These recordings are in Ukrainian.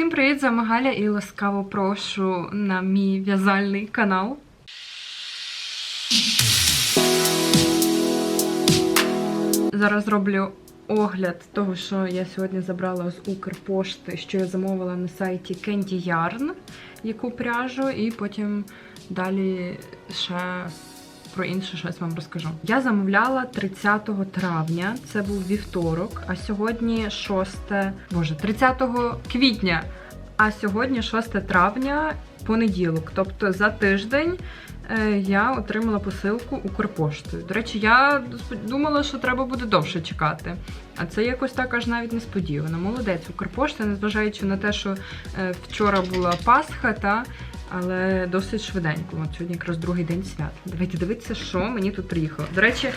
Всім привіт, з вами Галя і ласкаво прошу на мій в'язальний канал. Зараз зроблю огляд того, що я сьогодні забрала з Укрпошти, що я замовила на сайті Candy Yarn, яку пряжу, і потім далі ще про інше щось вам розкажу. Я замовляла 30 травня, це був вівторок, а сьогодні 6, боже, 30 квітня, а сьогодні 6 травня, понеділок. Тобто за тиждень е, я отримала посилку Укрпоштою. До речі, я думала, що треба буде довше чекати. А це якось так аж навіть несподівано. Молодець Укрпошта, незважаючи на те, що е, вчора була Пасха, та але досить швиденько. От сьогодні якраз другий день свят. Давайте дивитися, що мені тут приїхало. До речі,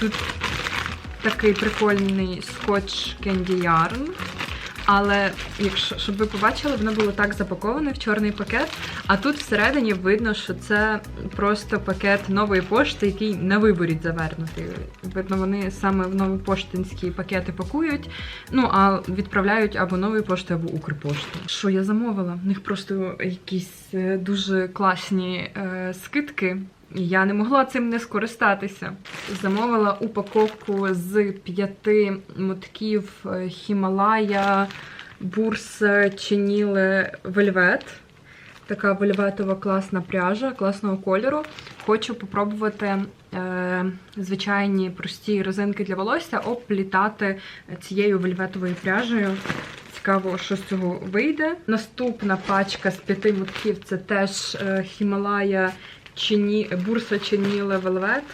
тут такий прикольний скотч Candy Yarn. Але якщо щоб ви побачили, воно було так запаковане в чорний пакет. А тут всередині видно, що це просто пакет нової пошти, який на виборі завернутий. Видно, вони саме в новопоштинські пакети пакують. Ну а відправляють або нової пошти, або Укрпошти. Що я замовила? В них просто якісь е, дуже класні е, скидки. Я не могла цим не скористатися. Замовила упаковку з п'яти мотків е, Хімалая Бурс Чиніле Вельвет. Така вельветова класна пряжа, класного кольору. Хочу попробувати е, звичайні прості резинки для волосся обплітати цією вельветовою пряжею. Цікаво, що з цього вийде. Наступна пачка з п'яти мотків це теж е, Хімалая Чині, Бурса Чині Велвет.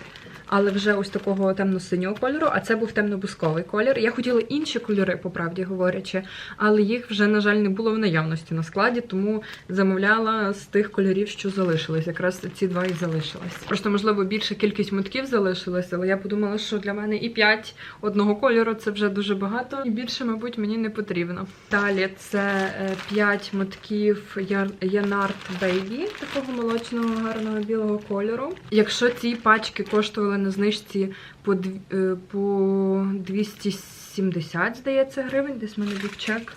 Але вже ось такого темно-синього кольору, а це був темно-бусковий колір. Я хотіла інші кольори, по правді говорячи, але їх вже, на жаль, не було в наявності на складі, тому замовляла з тих кольорів, що залишились. Якраз ці два і залишились. Просто, можливо, більша кількість мотків залишилась, але я подумала, що для мене і 5 одного кольору це вже дуже багато, і більше, мабуть, мені не потрібно. Далі це 5 мотків Янарт Baby, такого молочного гарного білого кольору. Якщо ці пачки коштували на знижці по е, по 270, здається, гривень. Десь в мене був чек.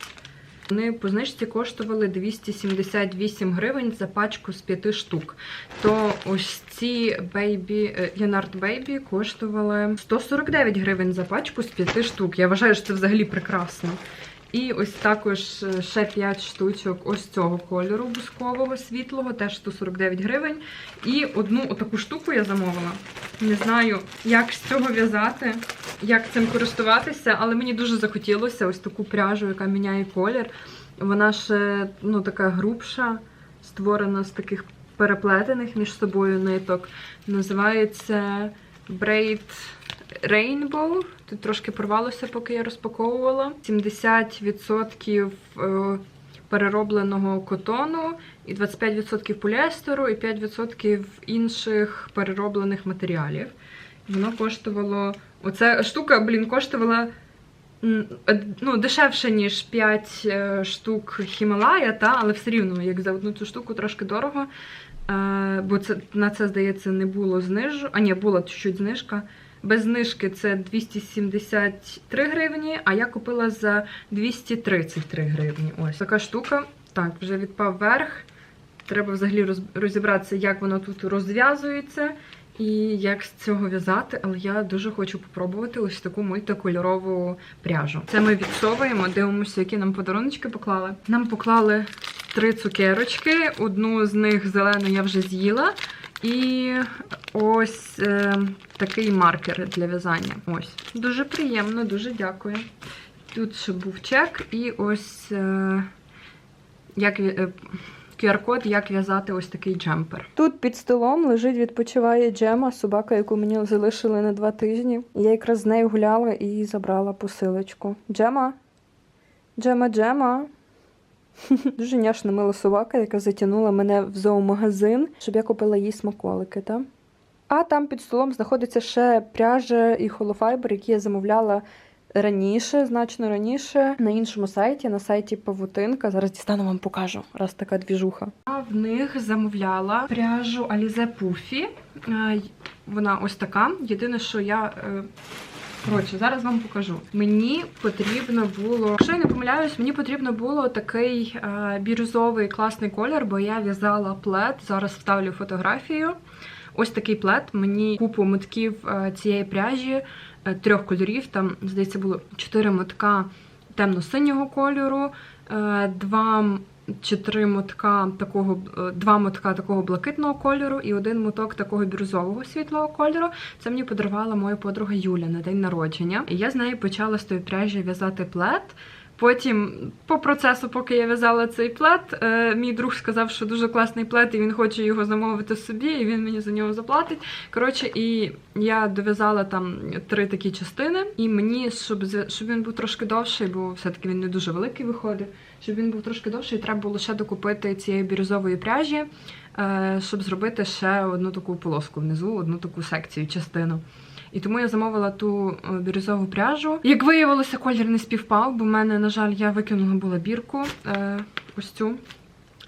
Вони по знижці коштували 278 гривень за пачку з 5 штук. То ось ці Baby, Янарт Baby коштували 149 гривень за пачку з 5 штук. Я вважаю, що це взагалі прекрасно. І ось також е, ще 5 штучок ось цього кольору бускового світлого, теж 149 гривень. І одну отаку штуку я замовила. Не знаю, як з цього в'язати, як цим користуватися, але мені дуже захотілося ось таку пряжу, яка міняє колір. Вона ще ну, така грубша, створена з таких переплетених між собою ниток. Називається Braid Rainbow. Тут трошки порвалося, поки я розпаковувала. 70% е, переробленого котону, і 25% поліестеру, і 5% інших перероблених матеріалів. Воно коштувало. Оця штука, блін, коштувала ну, дешевше, ніж 5 е, штук Хімалая, та, але все рівно, як за одну цю штуку, трошки дорого. Е, бо це, на це, здається, не було знижу. А ні, була чуть-чуть знижка. Без знижки це 273 гривні, а я купила за 233 гривні. Ось така штука. Так, вже відпав верх. Треба взагалі роз- розібратися, як воно тут розв'язується і як з цього в'язати. Але я дуже хочу попробувати ось таку мультикольорову пряжу. Це ми відсовуємо, дивимося, які нам подаруночки поклали. Нам поклали три цукерочки. Одну з них зелену я вже з'їла. І ось е, такий маркер для в'язання. Ось. Дуже приємно, дуже дякую. Тут ще був чек, і ось е, як е, QR-код, як в'язати ось такий джемпер. Тут під столом лежить, відпочиває Джема, собака, яку мені залишили на два тижні. Я якраз з нею гуляла і забрала посилочку. Джема? Джема, Джема. Дуже няшна мила собака, яка затягнула мене в зоомагазин, щоб я купила їй смаколики. Та? А там під столом знаходиться ще пряжа і холофайбер, які я замовляла раніше, значно раніше, на іншому сайті, на сайті Павутинка. Зараз дістану вам покажу, раз така двіжуха. А в них замовляла пряжу Alize Puffy. Вона ось така. Єдине, що я е, Коротше, зараз вам покажу. Мені потрібно було, якщо я не помиляюсь, мені потрібно було такий е, бірюзовий класний колір, бо я в'язала плед. Зараз вставлю фотографію. Ось такий плед. Мені купу мотків е, цієї пряжі е, трьох кольорів. Там, здається, було чотири мотка темно-синього кольору, е, два чи три мотка такого, е, два мотка такого блакитного кольору і один моток такого бірюзового світлого кольору. Це мені подарувала моя подруга Юля на день народження. І я з нею почала з тої пряжі в'язати плед. Потім, по процесу, поки я в'язала цей плед, е, мій друг сказав, що дуже класний плед, і він хоче його замовити собі, і він мені за нього заплатить. Коротше, і я дов'язала там три такі частини, і мені, щоб, щоб він був трошки довший, бо все-таки він не дуже великий виходить, щоб він був трошки довший, треба було ще докупити цієї бірюзової пряжі, е, щоб зробити ще одну таку полоску внизу, одну таку секцію, частину. І тому я замовила ту е, бірюзову пряжу. Як виявилося, колір не співпав, бо в мене, на жаль, я викинула була бірку. Е, ось цю.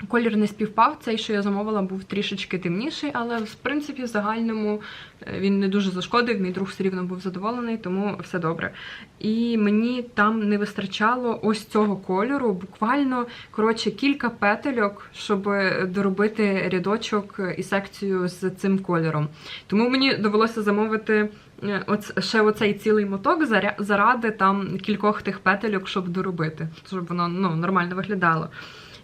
Колір не співпав. Цей, що я замовила, був трішечки темніший, але в принципі в загальному е, він не дуже зашкодив. Мій друг все рівно був задоволений, тому все добре. І мені там не вистачало ось цього кольору, буквально коротше кілька петельок, щоб доробити рядочок і секцію з цим кольором. Тому мені довелося замовити е, оц, ще оцей цілий моток заради там кількох тих петельок, щоб доробити, щоб воно ну, нормально виглядало.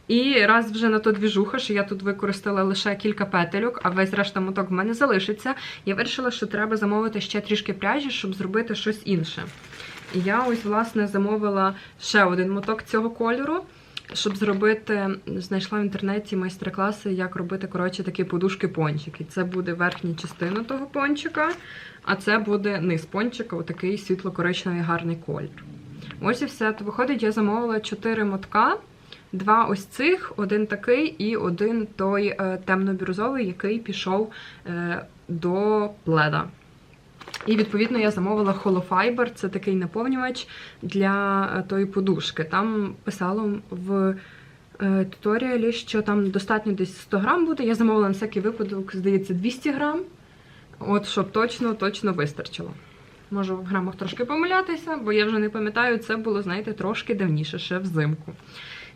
І раз вже на то двіжуха, що я тут використала лише кілька петельок, а весь решта моток в мене залишиться. Я вирішила, що треба замовити ще трішки пряжі, щоб зробити щось інше. І я ось, власне, замовила ще один моток цього кольору, щоб зробити, знайшла в інтернеті майстер-класи, як робити, коротше, такі подушки-пончики. Це буде верхня частина того пончика, а це буде низ пончика, отакий світло-коричневий гарний колір. Ось і все. То виходить, я замовила 4 мотка. Два ось цих, один такий і один той е, темно-бірюзовий, який пішов е, до пледа. І відповідно я замовила холофайбер, це такий наповнювач для е, тої подушки. Там писало в туторіалі, що там достатньо десь 100 грам буде. Я замовила на всякий випадок, здається, 200 грам. От щоб точно, точно вистачило. Можу в грамах трошки помилятися, бо я вже не пам'ятаю, це було, знаєте, трошки давніше, ще взимку.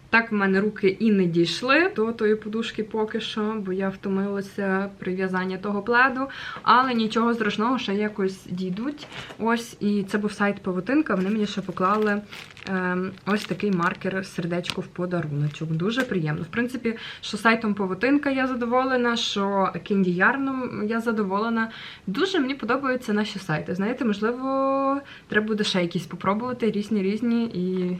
Так в мене руки і не дійшли до тої подушки поки що, бо я втомилася при в'язанні того пледу. Але нічого страшного, ще якось дійдуть. Ось, і це був сайт Павутинка. Вони мені ще поклали ем, ось такий маркер сердечко в подаруночок. Дуже приємно. В принципі, що сайтом Павутинка я задоволена, що Кенді Ярном я задоволена. Дуже мені подобаються наші сайти. Знаєте, можливо, треба буде ще якісь попробувати різні різні і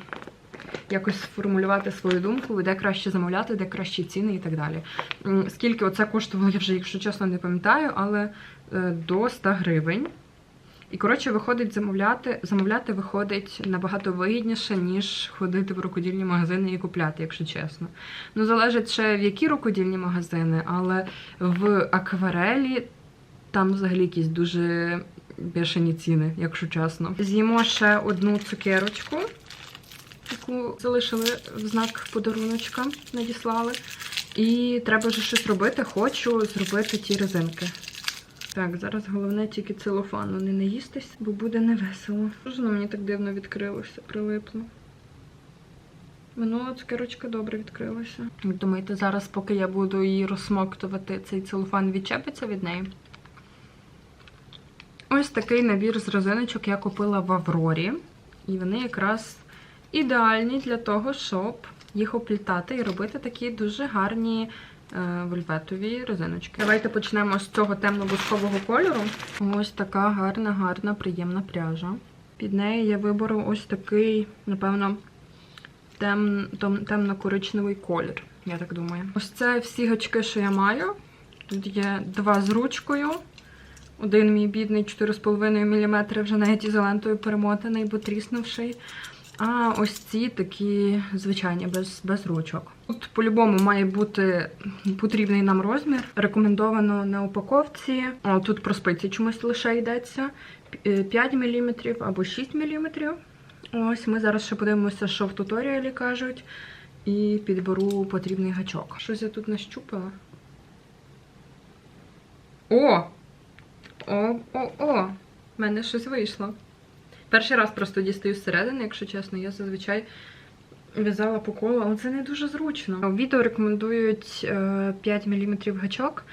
якось сформулювати свою думку, де краще замовляти, де кращі ціни і так далі. Скільки оце коштувало, я вже, якщо чесно, не пам'ятаю, але е, до 100 гривень. І, коротше, виходить замовляти, замовляти виходить набагато вигідніше, ніж ходити в рукодільні магазини і купляти, якщо чесно. Ну, залежить ще в які рукодільні магазини, але в акварелі там взагалі якісь дуже бешені ціни, якщо чесно. З'їмо ще одну цукерочку яку залишили в знак подаруночка, надіслали. І треба вже щось робити. Хочу зробити ті резинки. Так, зараз головне тільки целофану не наїстись, бо буде невесело. Що ж воно мені так дивно відкрилося, прилипло. Минула цукерочка добре відкрилася. Думаєте, зараз, поки я буду її розсмоктувати, цей целофан відчепиться від неї? Ось такий набір з резиночок я купила в Аврорі. І вони якраз ідеальні для того, щоб їх оплітати і робити такі дуже гарні е, вельветові резиночки. Давайте почнемо з цього темно-бускового кольору. Ось така гарна, гарна, приємна пряжа. Під нею я виберу ось такий, напевно, тем, темно-коричневий колір, я так думаю. Ось це всі гачки, що я маю. Тут є два з ручкою. Один мій бідний 4,5 мм вже навіть ізолентою перемотаний, бо тріснувший. А ось ці такі звичайні, без, без ручок. Тут по-любому має бути потрібний нам розмір. Рекомендовано на упаковці. О, тут про спиці чомусь лише йдеться. 5 мм або 6 мм. Ось ми зараз ще подивимося, що в туторіалі кажуть. І підберу потрібний гачок. Щось я тут нащупала. О! О, о, о! В мене щось вийшло. Перший раз просто дістаю зсередини, якщо чесно, я зазвичай в'язала по колу, але це не дуже зручно. Відео рекомендують е, 5 мм гачок,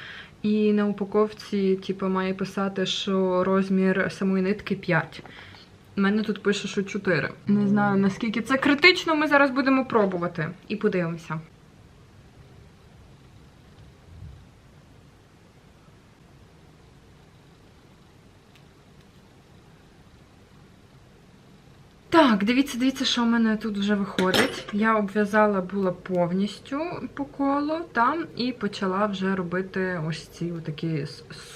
і на упаковці типу, має писати, що розмір самої нитки 5. У мене тут пише, що 4. Не знаю, наскільки це критично, ми зараз будемо пробувати і подивимося. Так, дивіться, дивіться, що в мене тут вже виходить. Я обв'язала була повністю по колу там і почала вже робити ось ці такі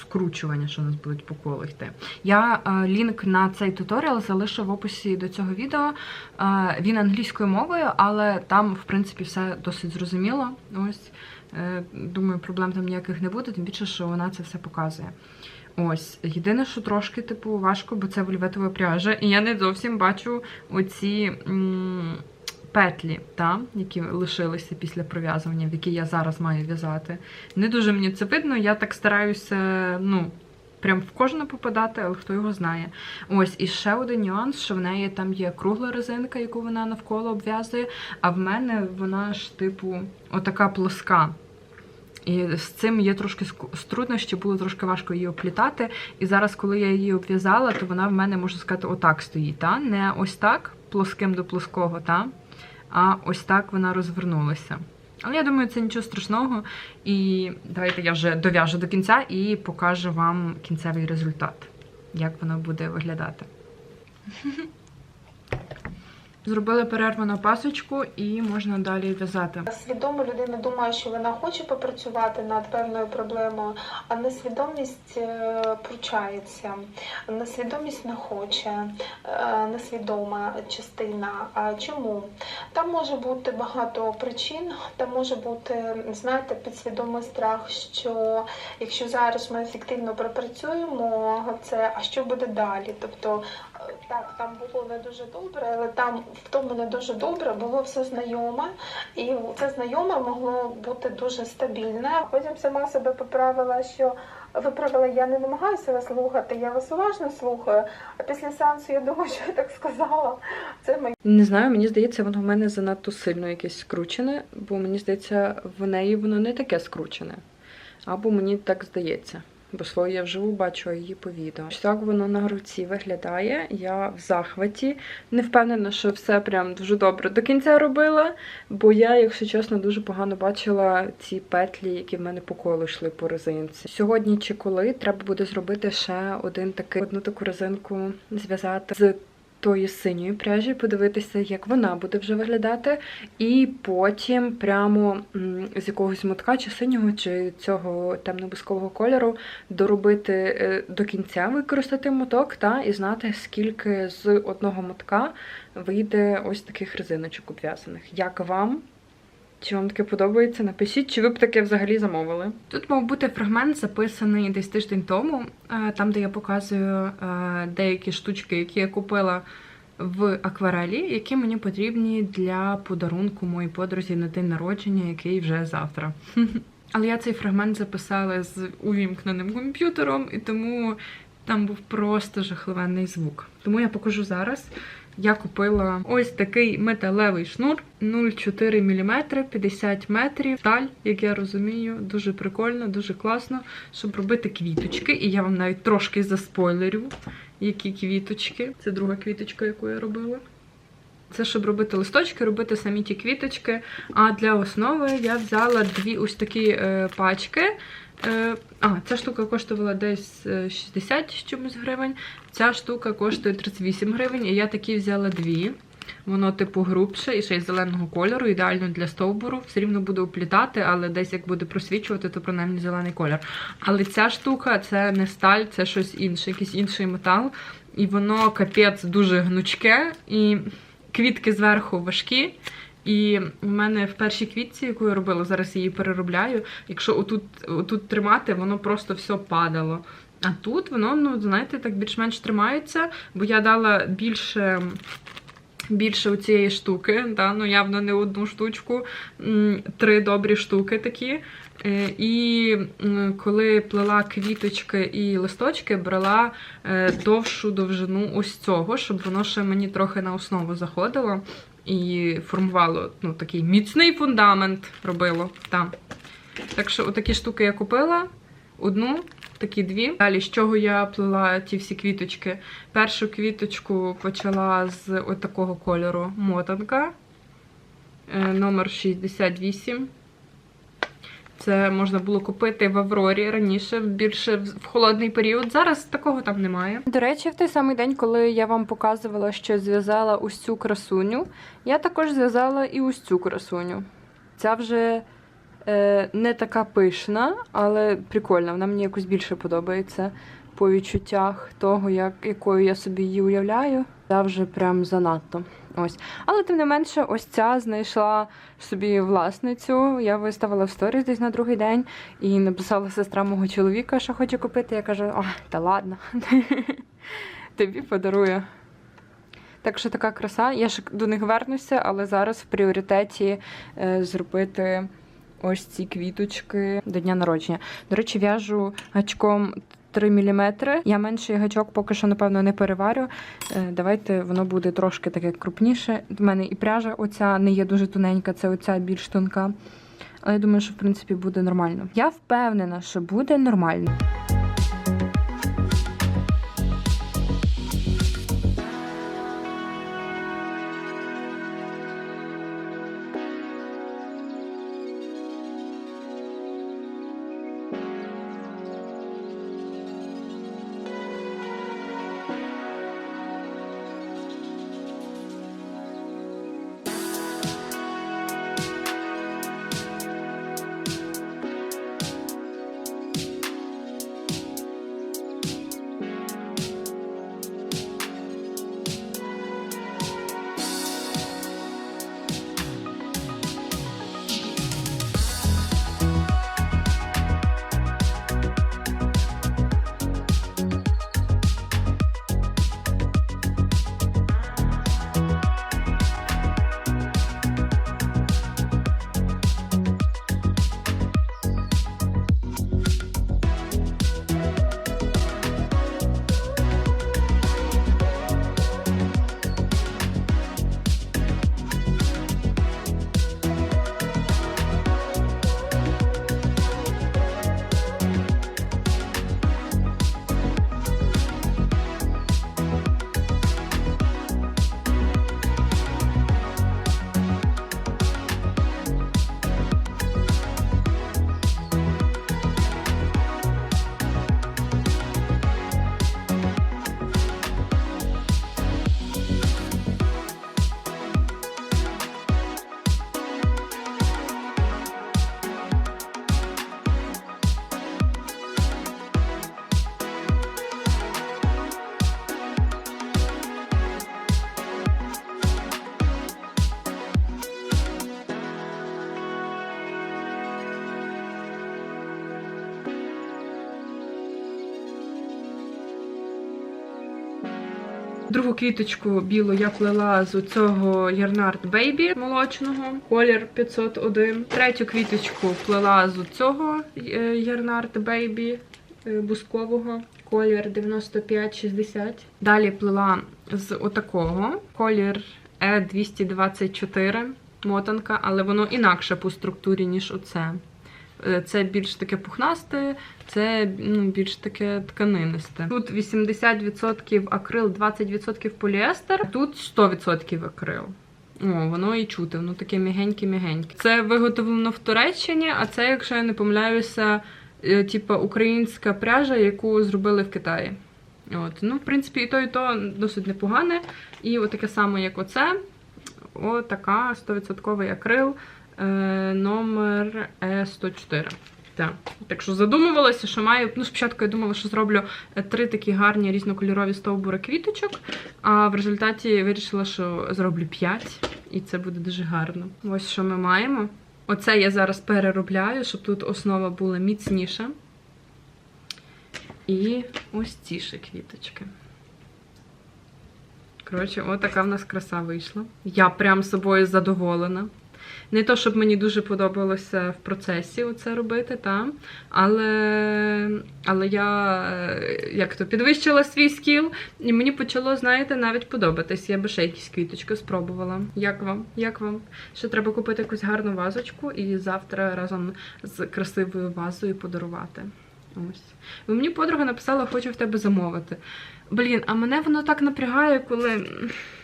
скручування, що у нас будуть по колу йти. Я е, лінк на цей туторіал залишу в описі до цього відео. Е, він англійською мовою, але там, в принципі, все досить зрозуміло. Ось, е, думаю, проблем там ніяких не буде, тим більше, що вона це все показує. Ось, єдине, що трошки, типу, важко, бо це вольветова пряжа, і я не зовсім бачу оці петлі, та, які лишилися після пров'язування, в які я зараз маю в'язати. Не дуже мені це видно, я так стараюся, ну, прям в кожну попадати, але хто його знає. Ось, і ще один нюанс, що в неї там є кругла резинка, яку вона навколо обв'язує, а в мене вона ж, типу, отака плоска. І з цим є трошки труднощі, було трошки важко її оплітати. І зараз, коли я її обв'язала, то вона в мене, можна сказати, отак стоїть. Та? Не ось так, плоским до плоского, та? а ось так вона розвернулася. Але я думаю, це нічого страшного. І давайте я вже дов'яжу до кінця і покажу вам кінцевий результат, як воно буде виглядати. Зробили перерву на пасочку і можна далі в'язати. Свідомо людина думає, що вона хоче попрацювати над певною проблемою, а несвідомість е, пручається. Несвідомість не хоче, е, несвідома частина. А чому? Там може бути багато причин, там може бути, знаєте, підсвідомий страх, що якщо зараз ми ефективно пропрацюємо це, а що буде далі? Тобто так, там було не дуже добре, але там в тому не дуже добре було все знайоме, і це знайоме могло бути дуже стабільне. Потім сама себе поправила, що виправила, я не намагаюся вас слухати, я вас уважно слухаю. А після сеансу я думаю, що я так сказала. Це моє. Не знаю, мені здається, воно в мене занадто сильно якесь скручене, бо мені здається, в неї воно не таке скручене. Або мені так здається. Бо свою я вживу бачу а її по відео. Так воно на руці виглядає. Я в захваті. Не впевнена, що все прям дуже добре до кінця робила, бо я, якщо чесно, дуже погано бачила ці петлі, які в мене по колу йшли по резинці. Сьогодні чи коли треба буде зробити ще один такий одну таку резинку зв'язати з тої синьої пряжі, подивитися, як вона буде вже виглядати, і потім прямо з якогось мотка, чи синього, чи цього темно-бускового кольору доробити е, до кінця, використати моток, та і знати, скільки з одного мотка вийде ось таких резиночок обв'язаних. Як вам? Чи вам таке подобається? Напишіть, чи ви б таке взагалі замовили. Тут мав бути фрагмент, записаний десь тиждень тому, е, там, де я показую е, деякі штучки, які я купила в акварелі, які мені потрібні для подарунку моїй подрузі на день народження, який вже завтра. Але я цей фрагмент записала з увімкненим комп'ютером, і тому там був просто жахливенний звук. Тому я покажу зараз. Я купила ось такий металевий шнур 0,4 мм, 50 метрів. Сталь, як я розумію, дуже прикольно, дуже класно, щоб робити квіточки. І я вам навіть трошки заспойлерю, які квіточки. Це друга квіточка, яку я робила. Це щоб робити листочки, робити самі ті квіточки. А для основи я взяла дві ось такі е, пачки. Е, а, ця штука коштувала десь е, 60 з чимось гривень. Ця штука коштує 38 гривень, і я такі взяла дві. Воно, типу, грубше і ще й зеленого кольору, ідеально для стовбуру. Все рівно буду оплітати, але десь як буде просвічувати, то принаймні зелений колір. Але ця штука це не сталь, це щось інше, якийсь інший метал. І воно капець дуже гнучке, і квітки зверху важкі. І в мене в першій квітці, яку я робила, зараз її переробляю. Якщо отут, отут тримати, воно просто все падало. А тут воно, ну, знаєте, так більш-менш тримається, бо я дала більше більше у цієї штуки, да, ну явно не одну штучку, три добрі штуки такі. Е, І коли плела квіточки і листочки, брала е, довшу довжину ось цього, щоб воно ще мені трохи на основу заходило і формувало ну, такий міцний фундамент робило. Та. Так що отакі штуки я купила. Одну, такі дві. Далі, з чого я плела ті всі квіточки. Першу квіточку почала з отакого кольору мотанка. Е, Номер 68. Це можна було купити в Аврорі раніше, більше в холодний період. Зараз такого там немає. До речі, в той самий день, коли я вам показувала, що зв'язала ось цю красуню, я також зв'язала і ось цю красуню. Ця вже е, не така пишна, але прикольна. Вона мені якось більше подобається по відчуттях того, як, якою я собі її уявляю. Ця вже прям занадто. Ось. Але тим не менше, ось ця знайшла собі власницю. Я виставила в сторіс десь на другий день і написала сестра мого чоловіка, що хоче купити. Я кажу, о, та ладно, тобі подарую. Так що така краса. Я ж до них вернуся, але зараз в пріоритеті е, зробити ось ці квіточки до дня народження. До речі, в'яжу гачком 3 мм. Я менший гачок поки що, напевно, не переварю. Е, Давайте воно буде трошки таке крупніше. У мене і пряжа оця не є дуже тоненька, це оця більш тонка. Але я думаю, що в принципі буде нормально. Я впевнена, що буде нормально. Другу квіточку білу я плела з цього Ярнард Baby молочного, колір 501. Третю квіточку плела з цього Ярнард Baby е, бускового, колір 9560. Далі плела з отакого, колір E224 мотанка, але воно інакше по структурі, ніж оце. Е, Це більш таке пухнасте, це ну, більш таке тканинисте. Тут 80% акрил, 20% поліестер, тут 100% акрил. О, воно і чути, воно таке мігеньке-мігеньке. Це виготовлено в Туреччині, а це, якщо я не помиляюся, е, типа українська пряжа, яку зробили в Китаї. От. Ну, в принципі, і то, і то досить непогане. І отаке саме, як оце. Отака 100% акрил. Е, номер Е104. Так. так що задумувалася, що маю. Ну, спочатку я думала, що зроблю е, три такі гарні різнокольорові стовбури квіточок, а в результаті вирішила, що зроблю п'ять, і це буде дуже гарно. Ось що ми маємо. Оце я зараз переробляю, щоб тут основа була міцніша. І ось ці ще квіточки. Коротше, отака в нас краса вийшла. Я прям собою задоволена. Не то, щоб мені дуже подобалося в процесі це робити, та? але, але я е, як то підвищила свій скіл, і мені почало, знаєте, навіть подобатись. Я би ще якісь квіточки спробувала. Як вам? Як вам? Ще треба купити якусь гарну вазочку і завтра разом з красивою вазою подарувати. Ось. Мені подруга написала, хочу в тебе замовити. Блін, а мене воно так напрягає, коли,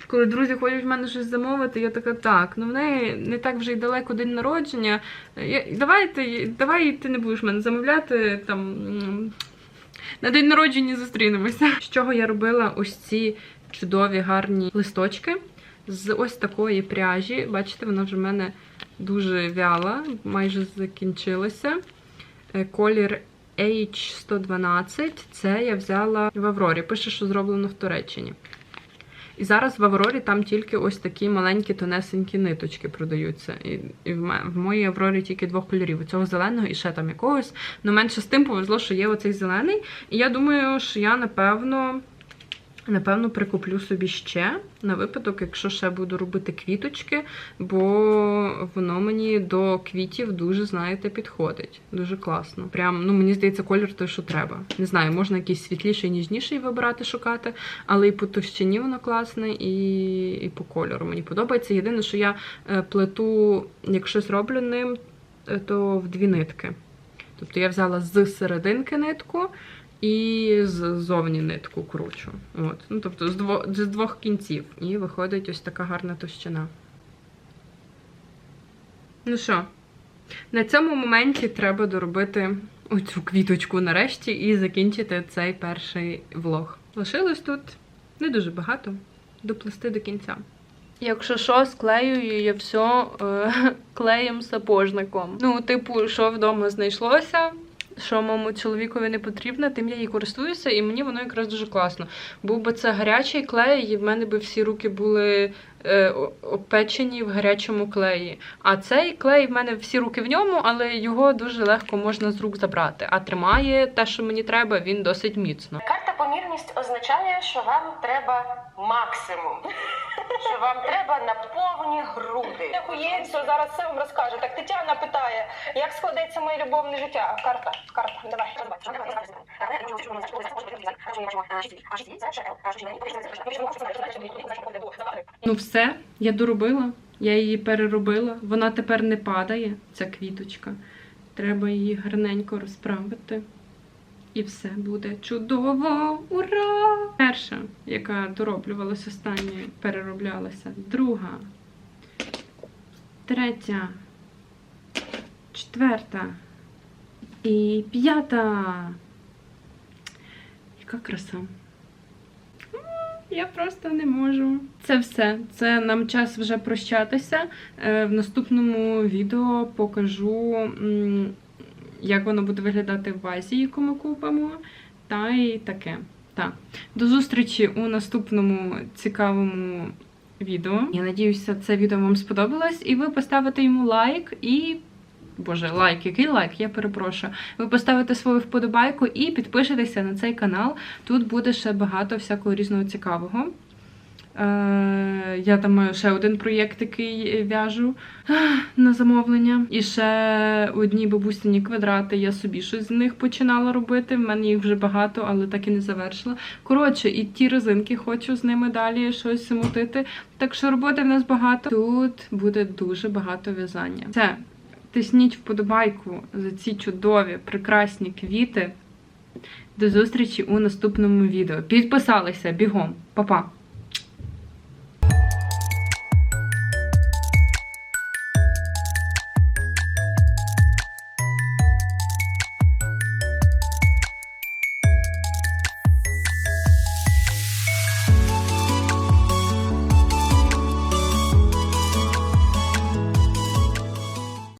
коли друзі хочуть в мене щось замовити. Я така, так, ну в неї не так вже й далеко день народження. Я, давай, ти, давай ти не будеш мене замовляти там. На день народження зустрінемося. З чого я робила ось ці чудові гарні листочки з ось такої пряжі. Бачите, вона вже в мене дуже вяла, майже закінчилася. Е, Колір H112. Це я взяла в Аврорі. Пише, що зроблено в Туреччині. І зараз в Аврорі там тільки ось такі маленькі тонесенькі ниточки продаються. І, і в, моїй Аврорі тільки двох кольорів: цього зеленого і ще там якогось. Ну менше з тим повезло, що є оцей зелений. І я думаю, що я напевно. Напевно, прикуплю собі ще на випадок, якщо ще буду робити квіточки, бо воно мені до квітів дуже, знаєте, підходить. Дуже класно. Прям, ну мені здається, колір той, що треба. Не знаю, можна якийсь світліший, ніжніший вибирати, шукати, але і по товщині воно класне, і, і по кольору мені подобається. Єдине, що я е, плету, якщо зроблю ним, е, то в дві нитки. Тобто я взяла з серединки нитку і ззовні нитку кручу. От. Ну, тобто з двох, з двох кінців. І виходить ось така гарна товщина. Ну що, на цьому моменті треба доробити оцю квіточку нарешті і закінчити цей перший влог. Лишилось тут не дуже багато доплести до кінця. Якщо що, склеюю я все е, клеєм сапожником. Ну, типу, що вдома знайшлося, що моєму чоловікові не потрібно, тим я її користуюся, і мені воно якраз дуже класно. Був би це гарячий клей, і в мене би всі руки були е, опечені в гарячому клеї. А цей клей в мене всі руки в ньому, але його дуже легко можна з рук забрати. А тримає те, що мені треба, він досить міцно. Помірність означає, що вам треба максимум. Що вам треба на повні груди. Охуєнцю, зараз все вам розкаже. Так Тетяна питає, як складеться моє любовне життя? Карта, карта, давай. Ну все, я доробила, я її переробила. Вона тепер не падає, ця квіточка. Треба її гарненько розправити. І все буде чудово! Ура! Перша, яка дороблювалася останньою, перероблялася. Друга, третя, четверта і п'ята. Яка краса! Я просто не можу. Це все. Це нам час вже прощатися. Е, В наступному відео покажу, як воно буде виглядати в вазі, яку ми купимо. Та і таке. Так. До зустрічі у наступному цікавому відео. Я надіюся, це відео вам сподобалось, і ви поставите йому лайк і. Боже, лайк, який лайк, я перепрошую. Ви поставите свою вподобайку і підпишетеся на цей канал. Тут буде ще багато всякого різного цікавого. Е, я там маю ще один проєкт, який в'яжу на замовлення. І ще одні бабусині квадрати. Я собі щось з них починала робити. В мене їх вже багато, але так і не завершила. Коротше, і ті резинки хочу з ними далі щось мутити. Так що роботи в нас багато. Тут буде дуже багато в'язання. Це тисніть вподобайку за ці чудові, прекрасні квіти. До зустрічі у наступному відео. Підписалися бігом. Па-па!